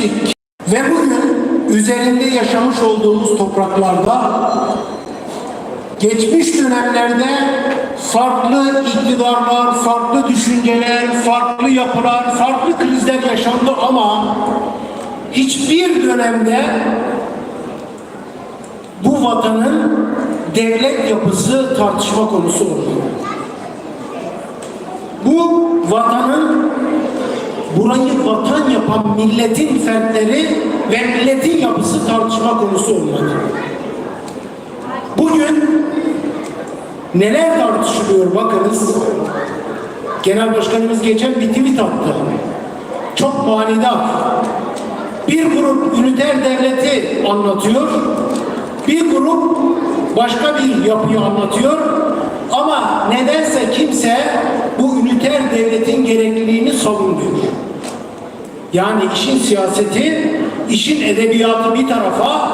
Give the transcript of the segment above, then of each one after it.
geçtik. Ve bugün üzerinde yaşamış olduğumuz topraklarda geçmiş dönemlerde farklı iktidarlar, farklı düşünceler, farklı yapılar, farklı krizler yaşandı ama hiçbir dönemde bu vatanın devlet yapısı tartışma konusu oldu. Bu vatanın burayı vatan yapan milletin fertleri ve milletin yapısı tartışma konusu olmadı. Bugün neler tartışılıyor bakınız. Genel Başkanımız geçen bir tweet attı. Çok manidar. Bir grup üniter devleti anlatıyor. Bir grup başka bir yapıyı anlatıyor. Ama nedense kimse bu üniter devletin gerekliliğini savunmuyor. Yani işin siyaseti, işin edebiyatı bir tarafa,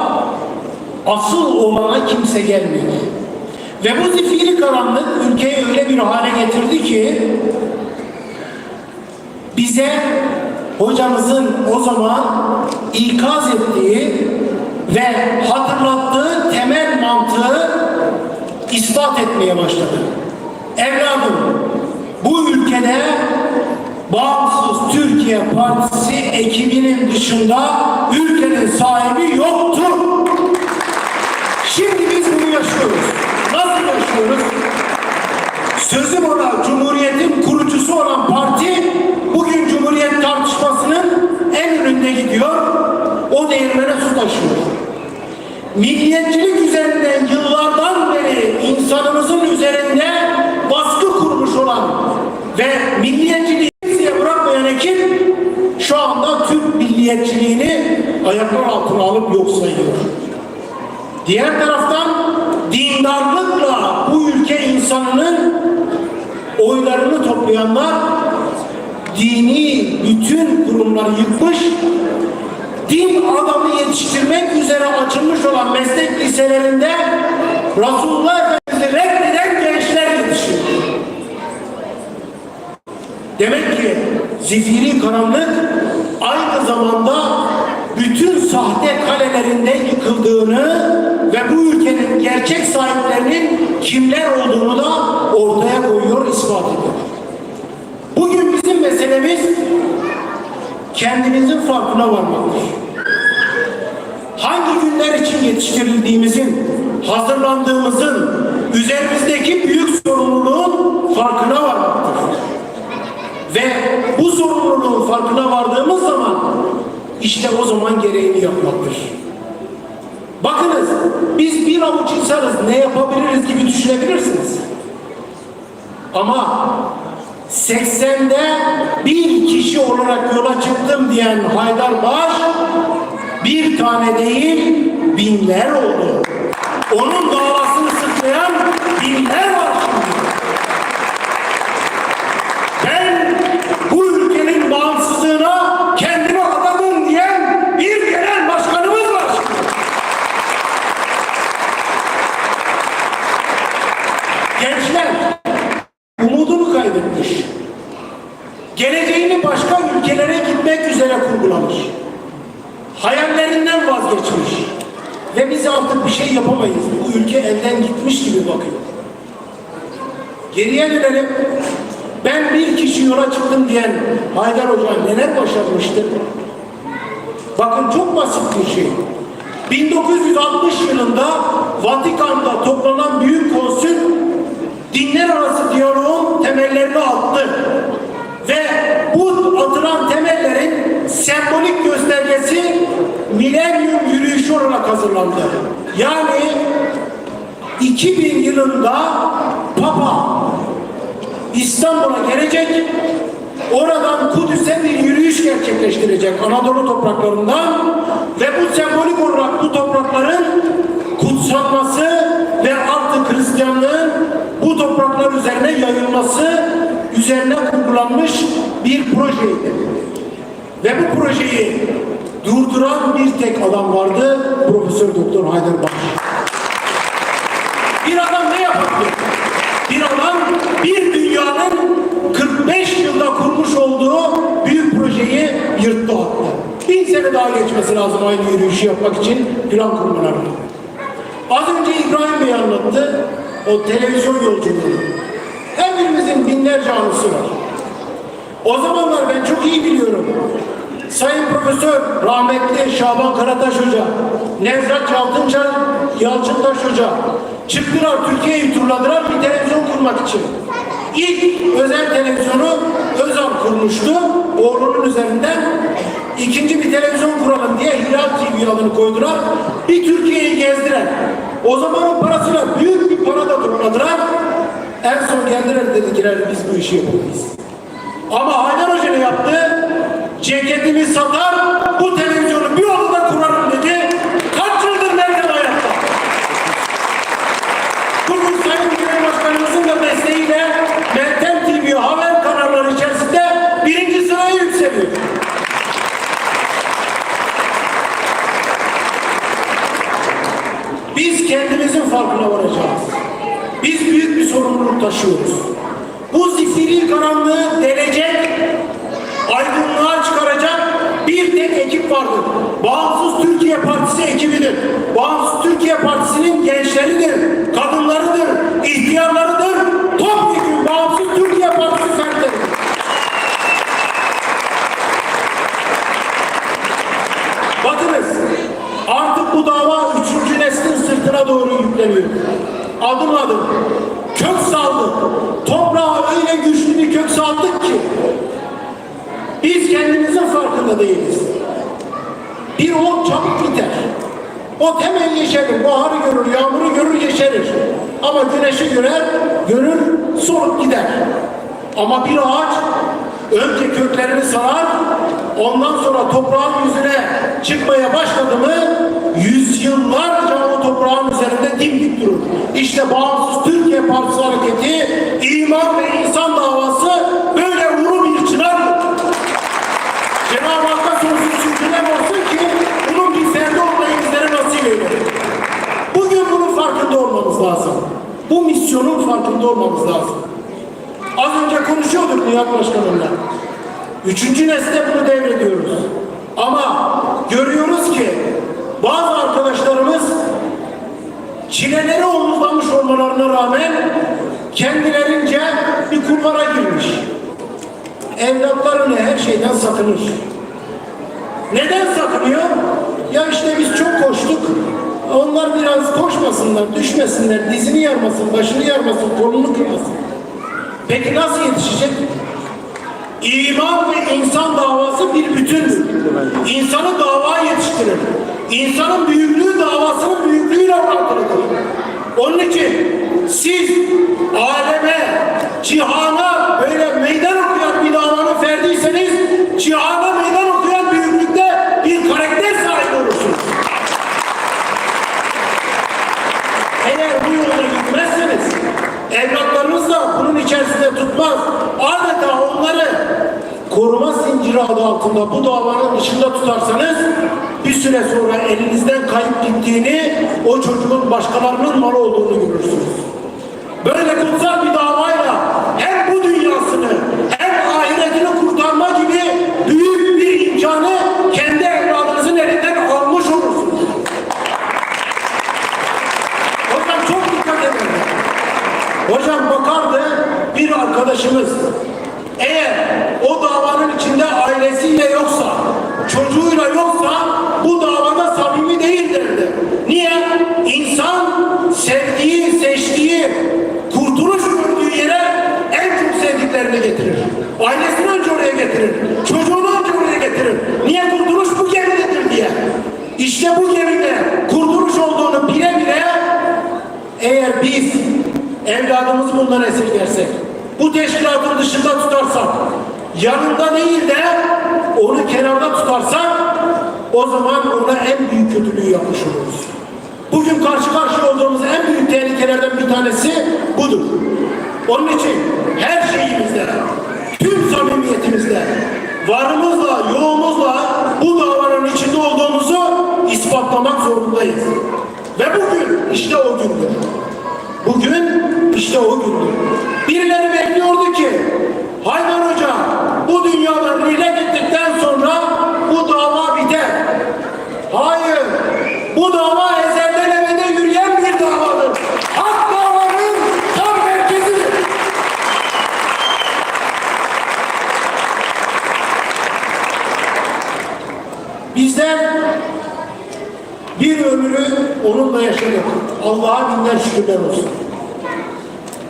asıl olana kimse gelmiyor. Ve bu zifiri karanlık ülkeyi öyle bir hale getirdi ki bize hocamızın o zaman ikaz ettiği ve hatırlattığı temel mantığı ispat etmeye başladı. Evladım bu ülkede Bağımsız Türkiye Partisi ekibinin dışında ülkenin sahibi yoktur. Şimdi biz bunu yaşıyoruz. Nasıl yaşıyoruz? Sözüm ona Cumhuriyet'in kurucusu olan parti bugün Cumhuriyet tartışmasının en önünde gidiyor. O değirmene su taşıyor. Milliyetçilik üzerinden yıllardan Diğer taraftan dindarlıkla bu ülke insanının oylarını toplayanlar dini bütün kurumları yıkmış, din adamı yetiştirmek üzere açılmış olan meslek liselerinde Resulullah Efendimiz'i reddeden gençler yetişiyor. Demek ki zifiri karanlık aynı zamanda sahte kalelerinde yıkıldığını ve bu ülkenin gerçek sahiplerinin kimler olduğunu da ortaya koyuyor, ispat ediyor. Bugün bizim meselemiz kendimizin farkına varmaktır. Hangi günler için yetiştirildiğimizin, hazırlandığımızın, üzerimizdeki büyük sorumluluğun farkına varmaktır. Ve bu sorumluluğun farkına vardığımız zaman işte o zaman gereğini yapmaktır. Bakınız biz bir avuç insanız ne yapabiliriz gibi düşünebilirsiniz. Ama 80'de bir kişi olarak yola çıktım diyen Haydar Baş bir tane değil binler oldu. Onun davasını sıklayan binler var şimdi. Ben bu ülkenin bağımsızlığına kendimi adamım diyen bir genel başkanımız var şimdi. Gençler umudunu kaybetmiş. Geleceğini başka ülkelere gitmek üzere kurgulamış. Hayallerinden vazgeçmiş. Ve biz artık bir şey yapamayız. Bu ülke elden gitmiş gibi bakıyor. Geriye dönelim. Ben bir kişi yola çıktım diyen Haydar Hoca neler başarmıştır? Bakın çok basit bir şey. 1960 yılında Vatikan'da toplanan büyük konsül dinler arası diyaloğun temellerini attı. Sembolik göstergesi milenyum yürüyüşü olarak hazırlandı. Yani 2000 yılında Papa İstanbul'a gelecek, oradan Kudüs'e bir yürüyüş gerçekleştirecek Anadolu topraklarından ve bu sembolik olarak bu toprakların kutsanması ve artık Hristiyanlığın bu topraklar üzerine yayılması üzerine kurgulanmış bir projeydi. Ve bu projeyi durduran bir tek adam vardı, Profesör Doktor Haydar Baş. Bir adam ne yapabilir? Bir adam bir dünyanın 45 yılda kurmuş olduğu büyük projeyi yırttı attı. 18 sene daha geçmesi lazım aynı yürüyüşü yapmak için plan kurmalarına. Az önce İbrahim Bey anlattı o televizyon yolculuğunu. Her birimizin binlerce anısı var. O zamanlar ben çok iyi biliyorum. Sayın Profesör rahmetli Şaban Karataş Hoca, Nevzat Yalçınçay, Yalçıntaş Hoca çıktılar Türkiye'yi turladılar bir televizyon kurmak için. İlk özel televizyonu Özal kurmuştu oğlunun üzerinden. İkinci bir televizyon kuralım diye Hilal TV adını koydular. Bir Türkiye'yi gezdiler. O zamanın parasıyla büyük bir para da topladılar. En son geldiler dediler biz bu işi yapamayız. Ama Haydar Hoca ne yaptı? Ceketimi satar, bu televizyonu bir odada kurarım dedi. Kaç yıldır nereden ayakta? Bugün Sayın Genel Başkanımızın da desteğiyle Meltem TV haber kanalları içerisinde birinci sıraya yükseliyor. Biz kendimizin farkına varacağız. Biz büyük bir sorumluluk taşıyoruz. Bu zifiri karanlığı delecek, aydınlığa ekip vardır. Bağımsız Türkiye Partisi ekibidir. Bağımsız Türkiye Partisi'nin gençleridir, kadınlarıdır, ihtiyarlarıdır. Topyekun Bağımsız Türkiye Partisi fertleridir. Bakınız artık bu dava üçüncü neslin sırtına doğru yükleniyor. Adım adım kök saldık. Toprağa öyle güçlü bir kök saldık ki biz kendimizin farkında değiliz. Bir ot çabuk biter. Ot hemen yeşerir. Baharı görür, yağmuru görür, yeşerir. Ama güneşi görer, görür, solup gider. Ama bir ağaç önce köklerini sarar, ondan sonra toprağın yüzüne çıkmaya başladı mı, yüzyıllarca o toprağın üzerinde dimdik durur. İşte Bağımsız Türkiye Partisi Hareketi, iman ve insan davası böyle ulu bir çınardır. Cenab-ı Hakk'a sonsuz şükürler olsun ki bunun bir ferdi olmayı bizlere nasip eyledi. Bugün bunun farkında olmamız lazım. Bu misyonun farkında olmamız lazım. Az önce konuşuyorduk Nihat Başkanımla. Üçüncü nesle bunu devrediyoruz. Ama görüyoruz ki bazı arkadaşlarımız çileleri omuzlamış olmalarına rağmen kendilerince bir kulvara girmiş. Evlatlarını her şeyden sakınır. Neden sakınıyor? Ya işte biz çok koştuk. Onlar biraz koşmasınlar, düşmesinler, dizini yarmasın, başını yarmasın, kolunu kırmasın. Peki nasıl yetişecek? İman ve insan davası bir bütündür. İnsanı dava yetiştirir. İnsanın büyüklüğü davasının büyüklüğüyle orantılıdır. Onun için siz aleme, cihana böyle meydan okuyan bir davanın ferdiyseniz cihana meydan okuyan büyüklükte bir karakter sahibi olursunuz. Eğer bu yolda gitmezseniz evlatlarınız da bunun içerisinde tutmaz. Adeta onları koruma zinciri adı altında bu davanın dışında tutarsanız bir süre sonra elinizden kayıp gittiğini o çocuğun başkalarının malı olduğunu görürsünüz. Böyle kutsal bir davayla hem bu dünyasını hem ahiretini kurtarma gibi büyük bir imkanı kendi evladınızın elinden almış olursunuz. Hocam çok dikkat edin. Hocam bakardı bir arkadaşımız eğer o davanın içinde ailesiyle yoksa, çocuğuyla yoksa bu davada samimi değil derdi. Niye? İnsan sevdiği, seçtiği, kurtuluş gördüğü yere en çok sevdiklerini getirir. Ailesini önce oraya getirir. Çocuğunu önce oraya getirir. Niye kurtuluş bu gemidedir diye. İşte bu gemide kurtuluş olduğunu bile bile eğer biz evladımızı bundan esirgersek, bu teşkilatın dışında tutarsak, yanında değil de onu kenarda tutarsak, o zaman ona en büyük kötülüğü yapmış oluruz. Bugün karşı karşıya olduğumuz en büyük tehlikelerden bir tanesi budur. Onun için her şeyimizde, tüm samimiyetimizde, varımızla, yoğumuzla bu davanın içinde olduğumuzu ispatlamak zorundayız. Ve bugün işte o gündür. Bugün işte o gündür. Birileri bekliyordu ki Haydar Hoca bu dünyadan ile gittikten sonra bu dava biter. Bizler bir ömrü onunla yaşadık. Allah'a binden şükürler olsun.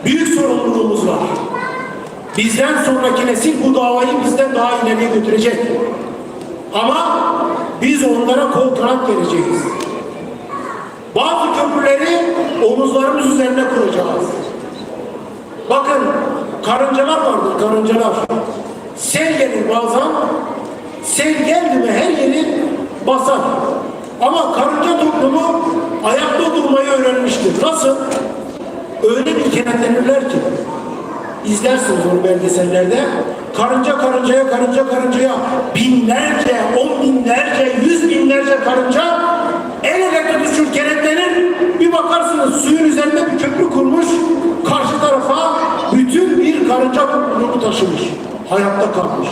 Büyük sorumluluğumuz var. Bizden sonraki nesil bu davayı bizden daha ileriye götürecek. Ama biz onlara kol kanat vereceğiz. Bazı köprüleri omuzlarımız üzerine kuracağız. Bakın karıncalar vardır karıncalar. Sel gelir bazen. Sel geldi mi her yeri basar. Ama karınca toplumu ayakta durmayı öğrenmiştir. Nasıl? Öyle bir kenetlenirler ki. İzlersiniz onu belgesellerde. Karınca karıncaya, karınca karıncaya binlerce, on binlerce, yüz binlerce karınca el ele tutuşur, kenetlenir. Bir bakarsınız suyun üzerinde bir köprü kurmuş. Karşı tarafa bütün bir karınca topluluğunu taşımış. Hayatta kalmış.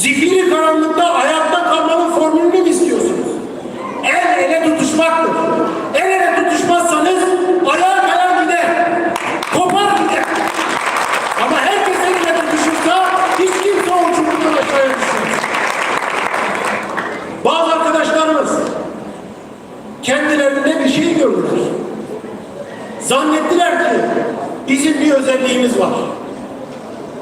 Zifiri karanlıkta hayatta kalmanın formülünü mü istiyorsunuz? El ele tutuşmaktır. El ele tutuşmazsanız ayağa kadar gider. Kopar gider. Ama herkes el ele tutuşursa hiç kimse o çukurdan aşağıya. Bazı arkadaşlarımız kendilerinde bir şey gördüler. Zannettiler ki bizim bir özelliğimiz var.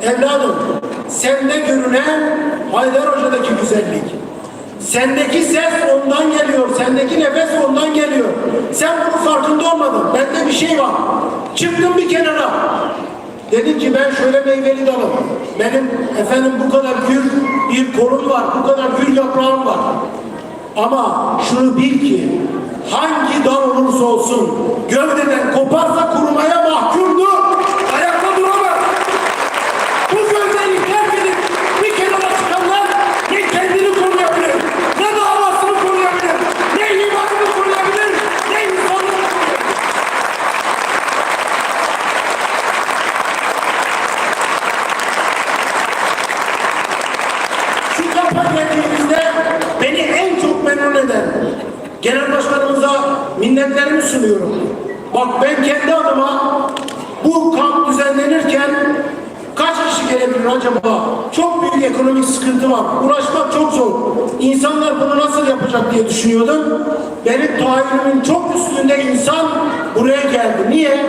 Evladım, sende görünen Haydar Hoca'daki güzellik. Sendeki ses ondan geliyor, sendeki nefes ondan geliyor. Sen bunun farkında olmadın. Bende bir şey var. Çıktım bir kenara. Dedim ki ben şöyle meyveli dalım. Benim efendim bu kadar gür bir kolum var, bu kadar gür yaprağım var. Ama şunu bil ki hangi dal olursa olsun gövdeden koparsa kurumaya mahkumdur. Kampa geldiğimizde beni en çok memnun eden genel başkanımıza minnetlerimi sunuyorum. Bak ben kendi adıma bu kamp düzenlenirken kaç kişi gelebilir acaba? Çok büyük ekonomik sıkıntı var. Uğraşmak çok zor. İnsanlar bunu nasıl yapacak diye düşünüyordum. Benim tahayyülümün çok üstünde insan buraya geldi. Niye?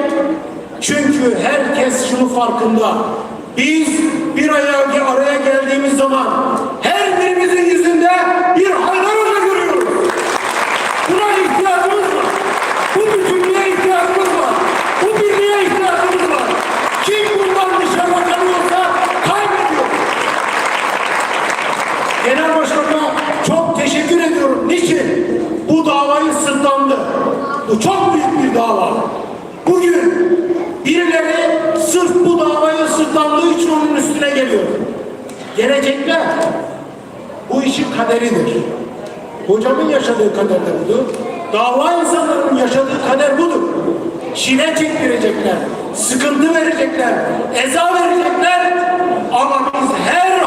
Çünkü herkes şunu farkında. Biz bir aya araya geldiğimiz zaman her birimizin yüzünde bir Haydar Hoca görüyoruz. Buna ihtiyacımız var. Bu bütünlüğe ihtiyacımız var. Bu birliğe ihtiyacımız var. Kim bundan dışarıda kalıyorsa kaybediyor. Genel Başkan'a çok teşekkür ediyorum. Niçin? Bu davayı sırtlandı. Bu çok büyük bir dava. Bugün birileri sırf bu sırtlandığı için onun üstüne geliyor. Gelecekler bu işin kaderidir. Hocamın yaşadığı kader de budur. Dava insanlarının yaşadığı kader budur. Çile çektirecekler, sıkıntı verecekler, eza verecekler. Ama biz her